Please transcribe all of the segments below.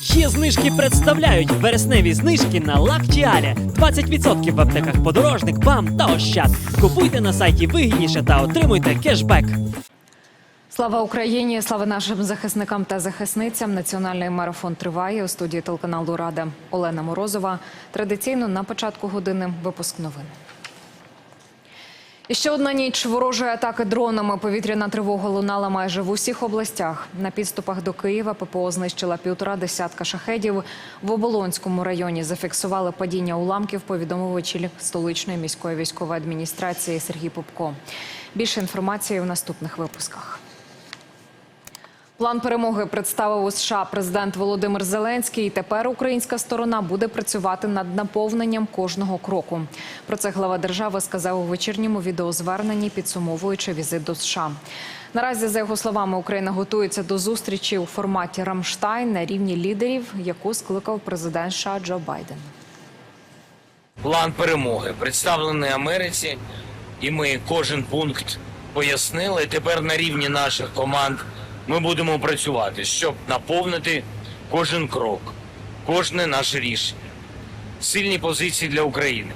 Є знижки представляють вересневі знижки на лактіалі. 20% в аптеках подорожник, бам та ощад. Купуйте на сайті вигідніше та отримуйте кешбек. Слава Україні! Слава нашим захисникам та захисницям. Національний марафон триває у студії телеканалу Рада Олена Морозова. Традиційно на початку години випуск новин. Ще одна ніч ворожої атаки дронами. Повітряна тривога лунала майже в усіх областях. На підступах до Києва ППО знищила півтора десятка шахедів. В Оболонському районі зафіксували падіння уламків. Повідомив очільник столичної міської військової адміністрації Сергій Попко. Більше інформації в наступних випусках. План перемоги представив у США президент Володимир Зеленський. І тепер українська сторона буде працювати над наповненням кожного кроку. Про це глава держави сказав у вечірньому відеозверненні, підсумовуючи візит до США. Наразі, за його словами, Україна готується до зустрічі у форматі Рамштайн на рівні лідерів, яку скликав президент США Джо Байден. План перемоги представлений Америці, і ми кожен пункт пояснили. Тепер на рівні наших команд ми будемо працювати, щоб наповнити кожен крок, кожне наше рішення. Сильні позиції для України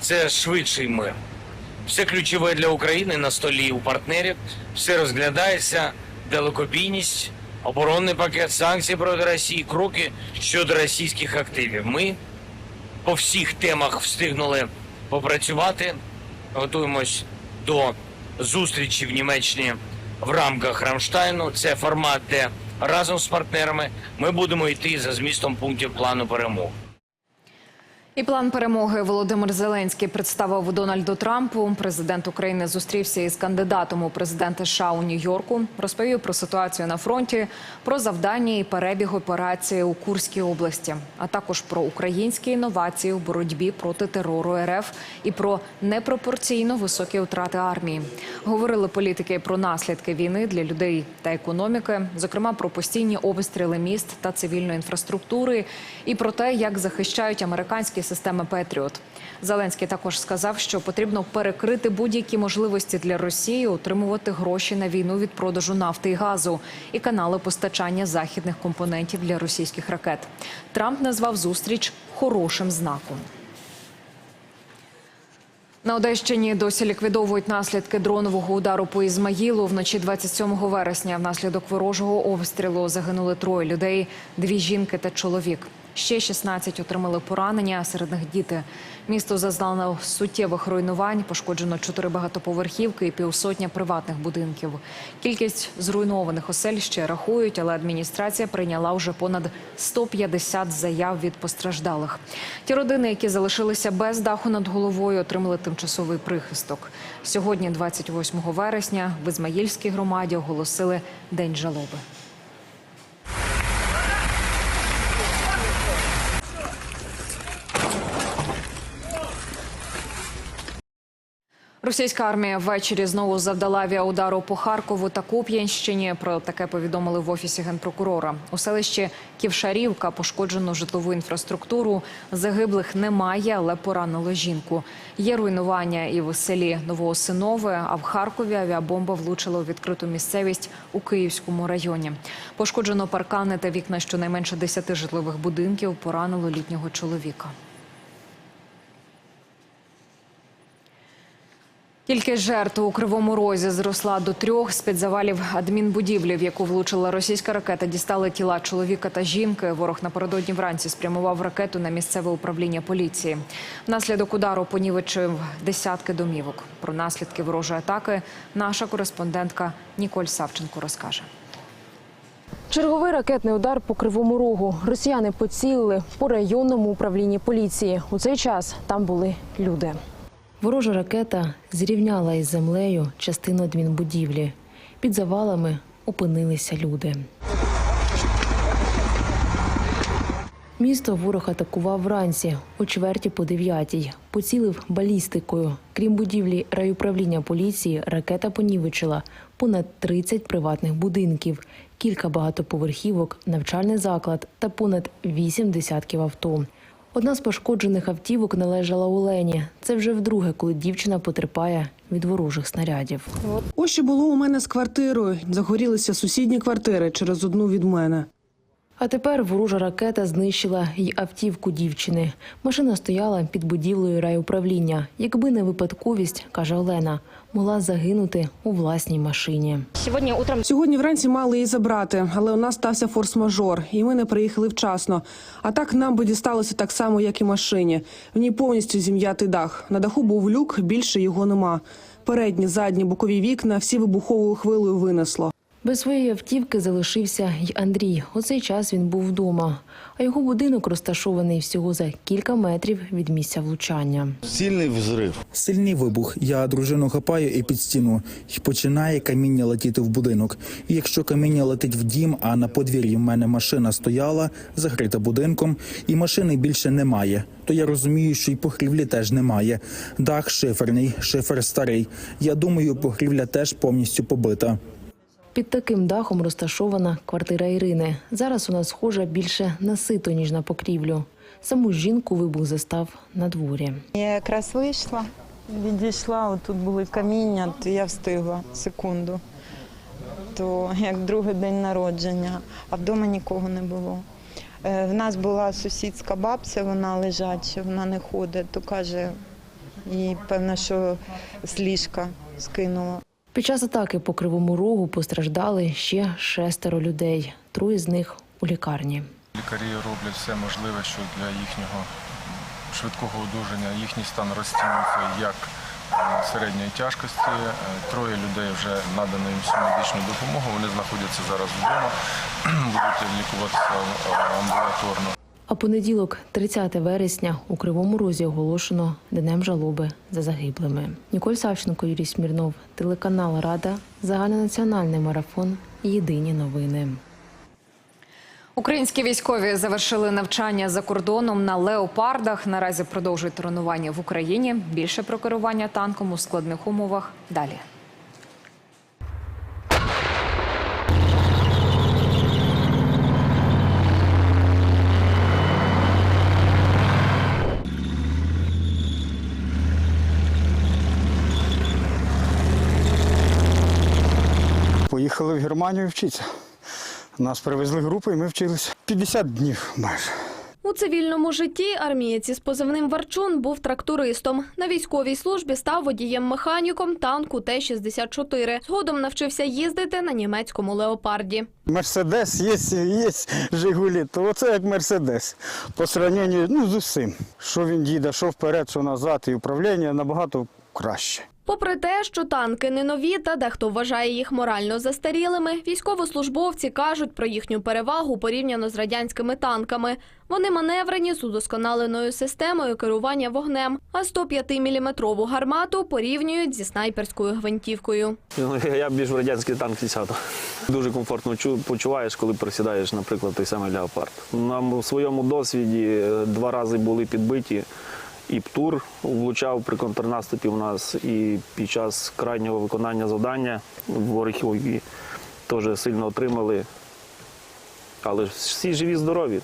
це швидший мир. Все ключове для України на столі у партнерів. Все розглядається, далекобійність, оборонний пакет санкцій проти Росії, кроки щодо російських активів. Ми по всіх темах встигнули попрацювати. Готуємось до зустрічі в Німеччині в рамках Рамштайну. Це формат, де разом з партнерами ми будемо йти за змістом пунктів плану перемоги. І план перемоги Володимир Зеленський представив Дональду Трампу. Президент України зустрівся із кандидатом у президенти США у Нью-Йорку. Розповів про ситуацію на фронті, про завдання і перебіг операції у Курській області, а також про українські інновації у боротьбі проти терору РФ і про непропорційно високі втрати армії. Говорили політики про наслідки війни для людей та економіки, зокрема про постійні обстріли міст та цивільної інфраструктури, і про те, як захищають американські системи Петріот. Зеленський також сказав, що потрібно перекрити будь-які можливості для Росії отримувати гроші на війну від продажу нафти і газу і канали постачання західних компонентів для російських ракет. Трамп назвав зустріч хорошим знаком. На Одещині досі ліквідовують наслідки дронового удару по Ізмаїлу. Вночі 27 вересня внаслідок ворожого обстрілу загинули троє людей, дві жінки та чоловік. Ще 16 отримали поранення, серед них діти. Місто зазнало суттєвих руйнувань, пошкоджено чотири багатоповерхівки і півсотня приватних будинків. Кількість зруйнованих осель ще рахують, але адміністрація прийняла вже понад 150 заяв від постраждалих. Ті родини, які залишилися без даху над головою, отримали тимчасовий прихисток. Сьогодні, 28 вересня, в Ізмаїльській громаді оголосили День жалоби. Російська армія ввечері знову завдала авіаудару по Харкову та Куп'янщині. Про таке повідомили в офісі генпрокурора. У селищі Ківшарівка пошкоджено житлову інфраструктуру. Загиблих немає, але поранило жінку. Є руйнування і в селі Новоосинове, а в Харкові авіабомба влучила у відкриту місцевість у Київському районі. Пошкоджено паркани та вікна щонайменше 10 житлових будинків. Поранило літнього чоловіка. Кількість жертв у кривому розі зросла до трьох. З під завалів адмінбудівлі, в яку влучила російська ракета, дістали тіла чоловіка та жінки. Ворог напередодні вранці спрямував ракету на місцеве управління поліції. Внаслідок удару понівечив десятки домівок. Про наслідки ворожої атаки наша кореспондентка Ніколь Савченко розкаже. Черговий ракетний удар по кривому рогу. Росіяни поцілили по районному управлінні поліції. У цей час там були люди. Ворожа ракета зрівняла із землею частину адмінбудівлі. Під завалами опинилися люди. Місто ворог атакував вранці о чверті по дев'ятій. Поцілив балістикою. Крім будівлі райуправління поліції, ракета понівечила понад 30 приватних будинків, кілька багатоповерхівок, навчальний заклад та понад 8 десятків авто. Одна з пошкоджених автівок належала Олені. Це вже вдруге, коли дівчина потерпає від ворожих снарядів. Ось що було у мене з квартирою. Загорілися сусідні квартири через одну від мене. А тепер ворожа ракета знищила й автівку дівчини. Машина стояла під будівлею райуправління. Якби не випадковість, каже Олена, могла загинути у власній машині. Сегодня утром Сьогодні вранці мали її забрати, але у нас стався форс-мажор, і ми не приїхали вчасно. А так нам би дісталося так само, як і машині. В ній повністю зім'ятий дах. На даху був люк, більше його нема. Передні, задні, бокові вікна всі вибуховою хвилею винесло. Без своєї автівки залишився й Андрій. У цей час він був вдома, а його будинок розташований всього за кілька метрів від місця влучання. Сильний взрив. Сильний вибух. Я дружину хапаю і під стіну. І починає каміння летіти в будинок. І якщо каміння летить в дім, а на подвір'ї в мене машина стояла, закрита будинком, і машини більше немає, то я розумію, що й покрівлі теж немає. Дах шиферний, шифер старий. Я думаю, покрівля теж повністю побита. Під таким дахом розташована квартира Ірини. Зараз вона схожа більше на сито, ніж на покрівлю. Саму жінку вибух застав на дворі. Я якраз вийшла, відійшла, отут були каміння, то я встигла секунду. То як другий день народження, а вдома нікого не було. Е, В нас була сусідська бабця, вона лежача, вона не ходить, то каже, і певно, що з ліжка скинула. Під час атаки по кривому рогу постраждали ще шестеро людей. Троє з них у лікарні. Лікарі роблять все можливе, що для їхнього швидкого одужання їхній стан розцінюється як е, середньої тяжкості. Е, Троє людей вже надано їм всю медичну допомогу. Вони знаходяться зараз вдома, будуть лікуватися е, амбулаторно. А понеділок, 30 вересня, у Кривому Розі оголошено Днем жалоби за загиблими. Ніколь Савченко, Юрій Смірнов, телеканал Рада, загальнонаціональний марафон. Єдині новини. Українські військові завершили навчання за кордоном на леопардах. Наразі продовжують тренування в Україні. Більше про керування танком у складних умовах далі. Поїхали в Германію вчитися. Нас привезли групу і ми вчилися 50 днів майже. у цивільному житті армієць із позивним Варчун був трактористом. На військовій службі став водієм-механіком танку Т-64. Згодом навчився їздити на німецькому леопарді. Мерседес є, є Жигулі, то оце як Мерседес. По сравненню ну, з усім. Що він їде, що вперед, що назад, і управління набагато краще. Попри те, що танки не нові, та дехто вважає їх морально застарілими, військовослужбовці кажуть про їхню перевагу порівняно з радянськими танками. Вони маневрені з удосконаленою системою керування вогнем, а 105-мм гармату порівнюють зі снайперською гвинтівкою. Ну, Я більш в радянський танк сяду. Дуже комфортно чу- почуваєш, коли присідаєш, наприклад, той самий леопард. Нам у своєму досвіді е, два рази були підбиті. І ПТУР влучав при контрнаступі у нас, і під час крайнього виконання завдання в Орехові теж сильно отримали. Але всі живі, здорові.